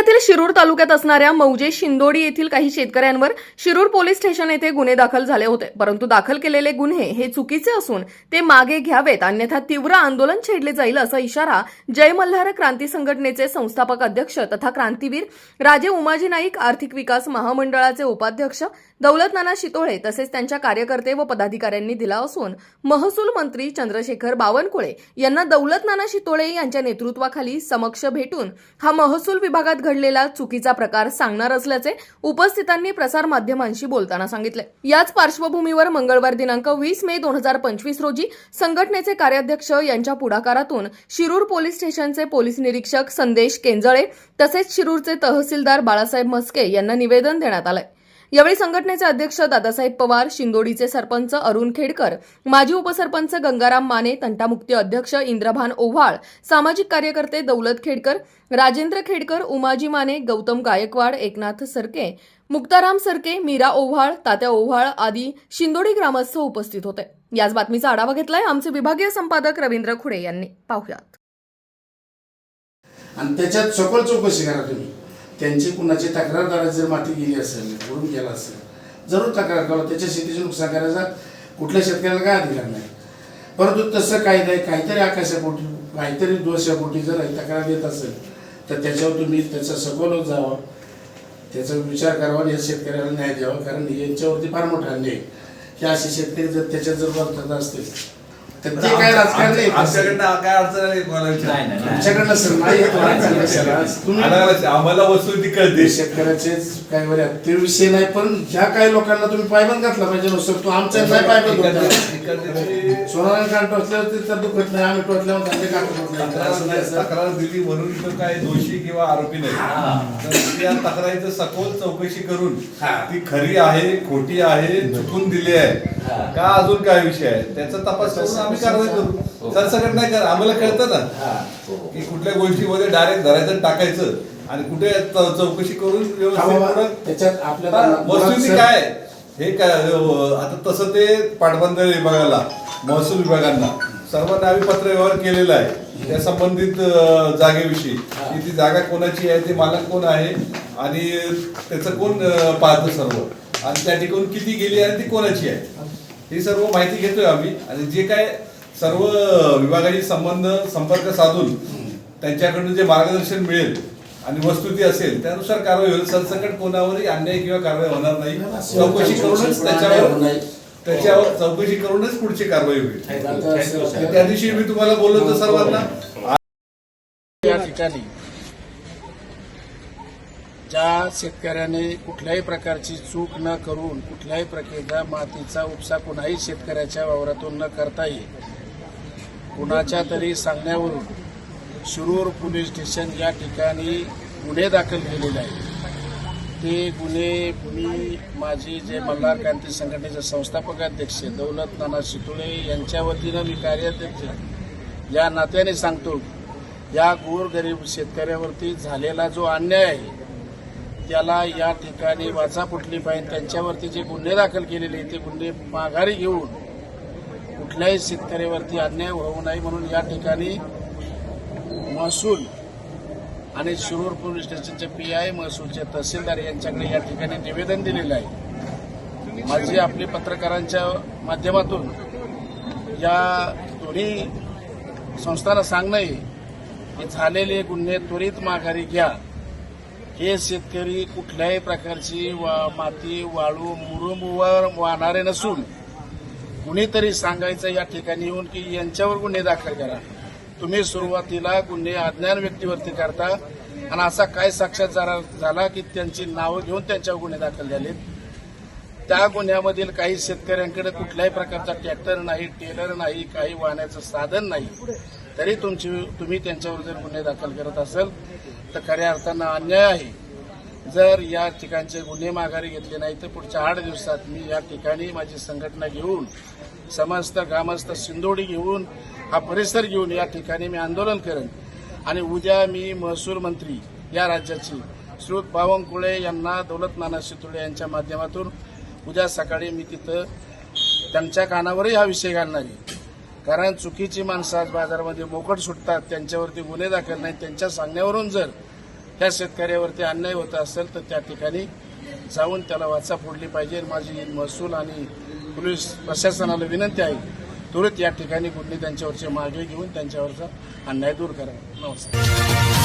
जिल्ह्यातील शिरूर तालुक्यात असणाऱ्या मौजे शिंदोडी येथील काही शेतकऱ्यांवर शिरूर पोलीस स्टेशन येथे गुन्हे दाखल झाले होते. परंतु दाखल केलेले गुन्हे हे चुकीचे असून ते मागे घ्यावेत अन्यथा तीव्र आंदोलन छेडले जाईल असा इशारा जय मल्हार क्रांती संघटनेचे संस्थापक अध्यक्ष तथा क्रांतीवीर राजे उमाजी नाईक आर्थिक विकास महामंडळाचे उपाध्यक्ष दौलत नाना शितोळे तसेच त्यांच्या कार्यकर्ते व पदाधिकाऱ्यांनी दिला असून महसूल मंत्री चंद्रशेखर बावनकुळे यांना दौलत नाना शितोळे यांच्या नेतृत्वाखाली समक्ष भेटून हा महसूल विभागात घडलेला चुकीचा प्रकार सांगणार असल्याचे उपस्थितांनी प्रसारमाध्यमांशी बोलताना सांगितले. याच पार्श्वभूमीवर मंगळवार दिनांक वीस मे दोन हजार पंचवीस रोजी संघटनेचे कार्याध्यक्ष यांच्या पुढाकारातून शिरूर पोलीस स्टेशनचे पोलीस निरीक्षक संदेश केंजळे तसेच शिरूरचे तहसीलदार बाळासाहेब म्हस्के यांना निवेदन देण्यात आलंय. यावेळी संघटनेचे अध्यक्ष दादासाहेब पवार शिंदोडीचे सरपंच अरुण खेडकर माजी उपसरपंच गंगाराम माने तंटामुक्ती अध्यक्ष इंद्रभान ओव्हाळ सामाजिक कार्यकर्ते दौलत खेडकर राजेंद्र खेडकर उमाजी माने गौतम गायकवाड एकनाथ सरके मुक्ताराम सरके मीरा ओव्हाळ तात्या ओव्हाळ आदी शिंदोडी ग्रामस्थ उपस्थित होते. याच बातमीचा आढावा घेतलाय आमचे विभागीय संपादक रवींद्र खुडे यांनी. पाहुयात. आणि त्याच्यात सखोल चौकशी करा तुम्ही. त्यांची कुणाची तक्रारदाराची जर माती गेली असेल उडून गेला असेल जरूर तक्रार करा. त्याच्या शेतीचे नुकसान करायचा. कुठल्या शेतकऱ्याला काय अधिकार नाही. परंतु तसं काही नाही काहीतरी आकाशापोटी काहीतरी दोषापोटी जर तक्रार देत असेल तर त्याच्यावर तुम्ही त्याचा सखोल जावा. त्याचा विचार करावा आणि या शेतकऱ्याला न्याय द्यावा. कारण यांच्यावरती फार मोठा अन्याय हे असे शेतकरी जर त्याच्यात जर वर्तत असतील तर ते काय राजकारण नाही आमच्याकडनं काय अडचण आहे मला विचार. नाही, नाही, नाही. तुमच्याकडनं सर नाही येत? तुम्ही आला आला, आम्हाला वस्तू ती कळते शेतकऱ्याचे काय बरे ते विषय नाही पण ह्या काही लोकांना तुम्ही पायबंद घातला पाहिजे नुसतं तू आमच्या नाही पायबंद. इकडचे टोचल्यावर ते तर दुखत नाही आम्ही टोचल्यावर त्यांचे कान टोचले तक्रार असं नाही, सर. तक्रार दिली म्हणून तो काय दोषी किंवा आरोपी नाही तर या तक्रारीचं सखोल चौकशी करून हा. ती खरी आहे खोटी आहे चुकून दिली आहे का अजून काय विषय आहे? त्याचा तपास करून आम्ही कारवाई करू. सरसकट नाही कर. आम्हाला कळतं ना की कुठल्या गोष्टीमध्ये डायरेक्ट धरायचं टाकायचं आणि कुठे चौकशी करून हा त्याच्यात हा, काय हे काय अं, आता तसं ते पाटबंधारे विभागाला महसूल विभागांना. सर्वांना आम्ही पत्र व्यवहार केलेला आहे. त्या संबंधित जागेविषयी. की ती जागा कोणाची आहे ते मालक कोण आहे? आणि त्याचं कोण पाहतं सर्व? आणि त्या ठिकाणी किती गेली आणि ती कोणाची आहे? ही सर्व माहिती घेतोय आम्ही. आणि जे काय सर्व विभागाशी संबंध संपर्क साधून त्यांच्याकडून जे मार्गदर्शन मिळेल आणि वस्तुती असेल त्यानुसार कारवाई होईल. सरसकट कोणावरही अन्याय किंवा कारवाई होणार नाही. चौकशी करूनच त्याच्यावर त्याच्यावर चौकशी करूनच पुढची कारवाई होईल. त्या दिवशी मी तुम्हाला बोललो होतो सर्वांना. या ठिकाणी ज्या शेतकऱ्याने कुठल्याही प्रकारची चूक न करून कुठल्याही प्रकारचा मातीचा उपसा कुणाही शेतकऱ्याच्या वावरातून न करता येईल. कुणाच्या तरी सांगण्यावरून शिरूर पोलीस स्टेशन या ठिकाणी गुन्हे दाखल केलेले आहेत. ते गुन्हे मी माझी जे मल्हार क्रांती संघटनेचे संस्थापक अध्यक्ष दौलत नाना शितुळे यांच्या वतीनं मी कार्याध्यक्ष या नात्याने सांगतो या गोरगरीब शेतकऱ्यावरती झालेला जो अन्याय आहे त्याला या ठिकाणी वाचा फुटली पाहिजे त्यांच्यावरती जे गुन्हे दाखल केलेले ते गुन्हे माघारी घेऊन कुठल्याही शेतकऱ्यावरती अन्याय होऊ नये म्हणून या ठिकाणी महसूल आणि शिरूर पोलीस स्टेशनचे पी आय महसूलचे तहसीलदार यांच्याकडे या ठिकाणी निवेदन दिलेलं आहे. माझी आपली पत्रकारांच्या माध्यमातून या दोन्ही संस्थांना सांगणं की झालेले गुन्हे त्वरित माघारी घ्या. हे शेतकरी कुठल्याही प्रकारची वा- माती वाळू मुरुमवर वाहणारे नसून कुणीतरी सांगायचं या ठिकाणी येऊन की यांच्यावर गुन्हे दाखल करा. तुम्ही सुरुवातीला गुन्हे अज्ञान व्यक्तीवरती करता आणि असा काय साक्षात झाला झाला की त्यांची नावं घेऊन त्यांच्यावर गुन्हे दाखल झालेत? त्या गुन्ह्यामधील काही शेतकऱ्यांकडे कुठल्याही प्रकारचा ट्रॅक्टर नाही टेलर नाही काही वाहण्याचं साधन नाही. तरी तुमची तुम्ही त्यांच्यावर जर गुन्हे दाखल करत असाल तर खऱ्या अर्थानं अन्याय आहे. जर या ठिकाणचे गुन्हे माघारी घेतले नाही तर पुढच्या आठ दिवसात मी या ठिकाणी माझी संघटना घेऊन समस्त ग्रामस्थ सिंदोडी घेऊन हा परिसर घेऊन या ठिकाणी मी आंदोलन करेन. आणि उद्या मी महसूल मंत्री या राज्याची श्रुत बावनकुळे यांना दौलत नाना शितुळे यांच्या माध्यमातून उद्या सकाळी मी तिथं त्यांच्या कानावरही हा विषय घालणार आहे. कारण चुकीची माणसं आज बाजारामध्ये मोकट सुटतात त्यांच्यावरती गुन्हे दाखल नाही त्यांच्या सांगण्यावरून जर त्या शेतकऱ्यावरती अन्याय होत असेल तर त्या ठिकाणी जाऊन त्याला वाचा फोडली पाहिजे. माझी महसूल आणि पोलीस प्रशासनाला विनंती आहे त्वरित या ठिकाणी गुन्हे त्यांच्यावरचे मागे घेऊन त्यांच्यावरचा अन्याय दूर करावा नमस्कार.